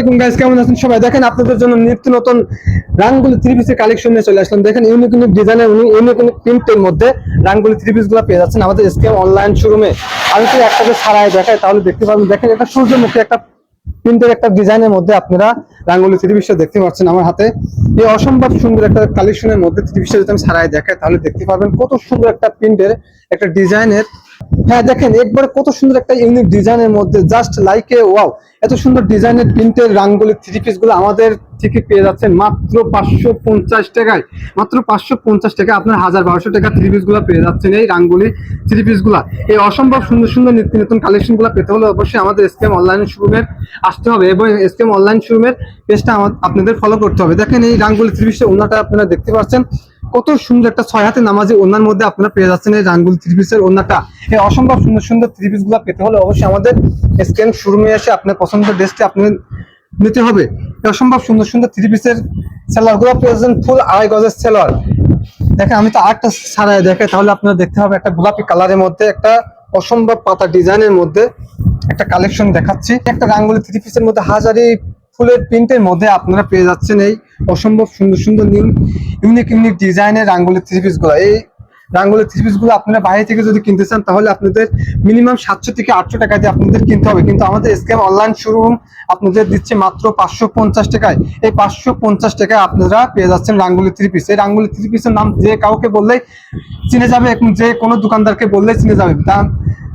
দেখুন গাইস কেমন আছেন সবাই? দেখেন আপনাদের জন্য নিত্য নতুন রাঙ্গুলি থ্রি পিসের কালেকশন নিয়ে চলে আসলাম। দেখেন ইউনিক ইউনিক ডিজাইনের ইউনিক ইউনিক প্রিন্টের মধ্যে রাঙ্গুলি থ্রি পিসগুলো পেয়ে যাচ্ছেন আমাদের অনলাইন শোরুমে আমি একটাকে ছাড়াই দেখাই, তাহলে দেখতে পাবেন দেখেন এটা সূর্যমুখী একটা প্রিন্টের একটা ডিজাইনের মধ্যে আপনারা রাঙ্গুলি থ্রি পিসটা দেখতে পাচ্ছেন আমার হাতে। এই অসম্ভব সুন্দর একটা কালেকশনের মধ্যে থ্রি পিসটা যদি আমি ছাড়াই দেখাই, তাহলে দেখতে পাবেন কত সুন্দর একটা প্রিন্টের একটা ডিজাইনের হ্যাঁ দেখেন একবারে কত সুন্দর একটা ইউনিক ডিজাইনের মধ্যে জাস্ট লাইক ওয়াও এত সুন্দর ডিজাইনের প্রিন্টের রাঙ্গুলি থ্রি পিসগুলো আমাদের থেকে পেয়ে যাচ্ছেন মাত্র পাঁচশো পঞ্চাশ টাকায়। মাত্র পাঁচশো পঞ্চাশ টাকা আপনার হাজার বারোশো টাকা থ্রি পিসগুলো পেয়ে যাচ্ছেন এই রাঙ্গুলি থ্রি পিসগুলা। এই অসম্ভব সুন্দর সুন্দর নিত্য নতুন কালেকশনগুলো পেতে হলে অবশ্যই আমাদের এসকেম অনলাইন শোরুমের আসতে হবে এবং এসকেম অনলাইন শোরুমের পেজটা আপনাদের ফলো করতে হবে। দেখেন এই রাঙ্গুলি থ্রি পিসের ওনাটা আপনারা দেখতে পাচ্ছেন। কত সুন্দর একটা ছয় হাতে নামাজি ওনার মধ্যে আপনারা পেয়ে যাচ্ছেন এই রাঙ্গুল থ্রি পিসের ওনাটা এই অসম্ভব সুন্দর সুন্দর থ্রি পিসগুলো পেতে হলে অবশ্যই আমাদের স্ক্যান শোরুমে এসে আপনার পছন্দের ড্রেসটি আপনি নিতে হবে। এই অসম্ভব সুন্দর সুন্দর থ্রি পিসের সেলারগুলো পেয়ে যাচ্ছেন ফুল আড়াই গজের সেলার দেখেন, আমি তো আরেকটা ছাড়াই দেখে তাহলে আপনারা দেখতে হবে একটা গোলাপি কালারের মধ্যে, একটা অসম্ভব পাতা ডিজাইনের মধ্যে একটা কালেকশন দেখাচ্ছি। একটা রাঙ্গুলি থ্রি পিসের মধ্যে হাজারি ফুলের প্রিন্টের মধ্যে আপনারা পেয়ে যাচ্ছেন এই অসম্ভব সুন্দর সুন্দর নিউ ইউনিক ইউনিক ডিজাইনের রাঙ্গুলি থ্রি পিসগুলো। এই রাঙ্গুলি থ্রি পিসগুলো আপনারা বাইরে থেকে যদি কিনতে চান, তাহলে আপনাদের মিনিমাম সাতশো থেকে আটশো টাকা দিয়ে আপনাদের কিনতে হবে। কিন্তু আমাদের স্ক্যাম অনলাইন শোরুম আপনাদের দিচ্ছে মাত্র পাঁচশো পঞ্চাশ টাকায়। এই পাঁচশো পঞ্চাশ টাকায় আপনারা পেয়ে যাচ্ছেন রাঙ্গুলি থ্রি পিস এই রাঙ্গুলি থ্রি পিসের নাম যে কাউকে বললেই চিনে যাবে যে কোনো দোকানদারকে বললেই চিনে যাবে।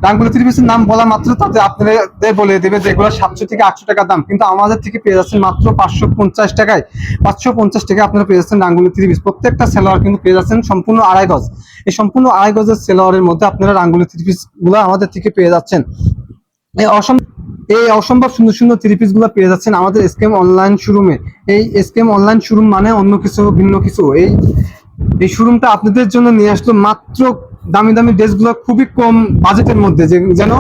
দাম রাঙ্গুলি থ্রি নাম বলা মাত্র তাদের আপনাদের বলে দেবে যে এগুলো সাতশো থেকে আটশো টাকা দাম। কিন্তু আমাদের থেকে পেয়ে যাচ্ছেন মাত্র পাঁচশো পঞ্চাশ টাকায়। পাঁচশো পঞ্চাশ টাকা আপনারা পেয়ে যাচ্ছেন রাঙ্গুলি থ্রি প্রত্যেকটা সেলোয়ার কিন্তু পেয়ে যাচ্ছেন সম্পূর্ণ আড়াই গজ। এই সম্পূর্ণ আড়াই গজের সেলোয়ারের মধ্যে আপনারা রাঙ্গুলি থ্রি গুলো আমাদের থেকে পেয়ে যাচ্ছেন। এই অসম এই অসম্ভব সুন্দর সুন্দর থ্রি পিসগুলো পেয়ে যাচ্ছেন আমাদের স্কেম অনলাইন শোরুমে এই স্কেম অনলাইন শোরুম মানে অন্য কিছু, ভিন্ন কিছু। এই এই শোরুমটা আপনাদের জন্য নিয়ে আসলো মাত্র দামি দামি ড্রেসগুলো খুবই কম বাজেটের মধ্যে, যে যেন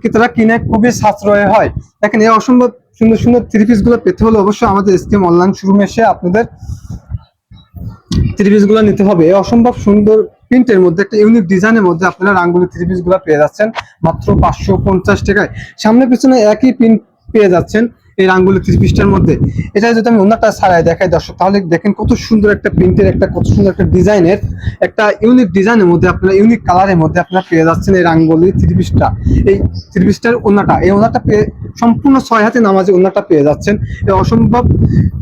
কি তারা কিনে খুবই সাশ্রয় হয়। দেখেন, এই অসম্ভব সুন্দর সুন্দর থ্রি পিসগুলো পেতে হলে অবশ্যই আমাদের স্কিম অনলাইন শোরুমে এসে আপনাদের থ্রি পিসগুলো নিতে হবে। এই অসম্ভব সুন্দর প্রিন্টের মধ্যে, একটা ইউনিক ডিজাইনের মধ্যে আপনারা রাঙ্গুলি থ্রি পিসগুলো পেয়ে যাচ্ছেন, মাত্র পাঁচশো পঞ্চাশ টাকায়। সামনে পিছনে একই প্রিন্ট পেয়ে যাচ্ছেন। এই রাঙ্গুলি থ্রি পিসটার মধ্যে। এটা যদি আমি অন্যটা ছাড়াই দেখাই, দর্শক, তাহলে দেখেন কত সুন্দর একটা প্রিন্টের একটা, কত সুন্দর একটা ডিজাইনের, একটা ইউনিক ডিজাইনের মধ্যে আপনারা ইউনিক কালারের মধ্যে আপনারা পেয়ে যাচ্ছেন এই রাঙ্গুলি থ্রি পিসটা এই থ্রি পিসটার ওনাটা এই ওনাটা পেয়ে সম্পূর্ণ ছয় হাতে নামাজে ওনাটা পেয়ে যাচ্ছেন। এই অসম্ভব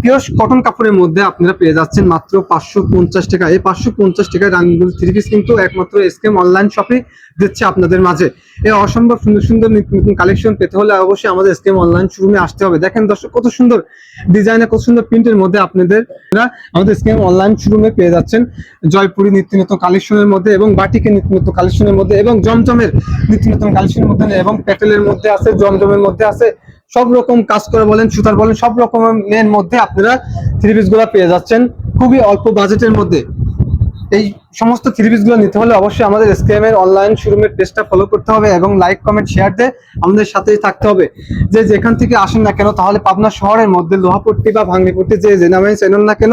পিওর কটন কাপড়ের মধ্যে আপনারা পেয়ে যাচ্ছেন মাত্র পাঁচশো পঞ্চাশ টাকা। এই পাঁচশো পঞ্চাশ টাকায় রাঙ্গুলি থ্রি পিস কিন্তু একমাত্র স্কেম অনলাইন শপে দিচ্ছে আপনাদের মাঝে। এই অসম্ভব সুন্দর সুন্দর নতুন কালেকশন পেতে হলে অবশ্যই আমাদের স্কেম অনলাইন শোরুমে আসতে হবে। দেখেন দর্শক, কত সুন্দর ডিজাইনের কত সুন্দর প্রিন্টের মধ্যে আপনাদের আমাদের স্কেম অনলাইন শোরুমে পেয়ে যাচ্ছেন। জয়পুরি নিত্য নতুন কালেকশনের মধ্যে এবং বাটিকের নিত্য নতুন কালেকশনের মধ্যে এবং জমজমের নিত্য নতুন কালেকশনের মধ্যে এবং প্যাটেলের মধ্যে আছে, জমজমের মধ্যে আছে। সব রকম কাজ করে বলেন, সুতার বলেন, সব রকমের মধ্যে আপনারা থ্রি পিসগুলা পেয়ে যাচ্ছেন। খুবই অল্প বাজেটের মধ্যে। এই সমস্ত থ্রি নিতে হলে অবশ্যই আমাদের এসকেএম এর অনলাইন শোরুমের পেজটা ফলো করতে হবে এবং লাইক কমেন্ট শেয়ার দিয়ে আমাদের সাথেই থাকতে হবে। যে যেখান থেকে আসেন না কেন, তাহলে পাবনা শহরের মধ্যে লোহাপট্টি বা ভাঙড়িপট্টি যে নামে চেনেন না কেন,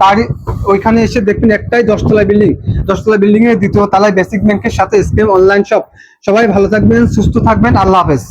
তারই ওইখানে এসে দেখবেন একটাই দশতলা বিল্ডিং দশতলা বিল্ডিং এর দ্বিতীয় তলায় বেসিক ব্যাংকের সাথে এসকেএম অনলাইন শপ সবাই ভালো থাকবেন, সুস্থ থাকবেন, আল্লাহ হাফেজ।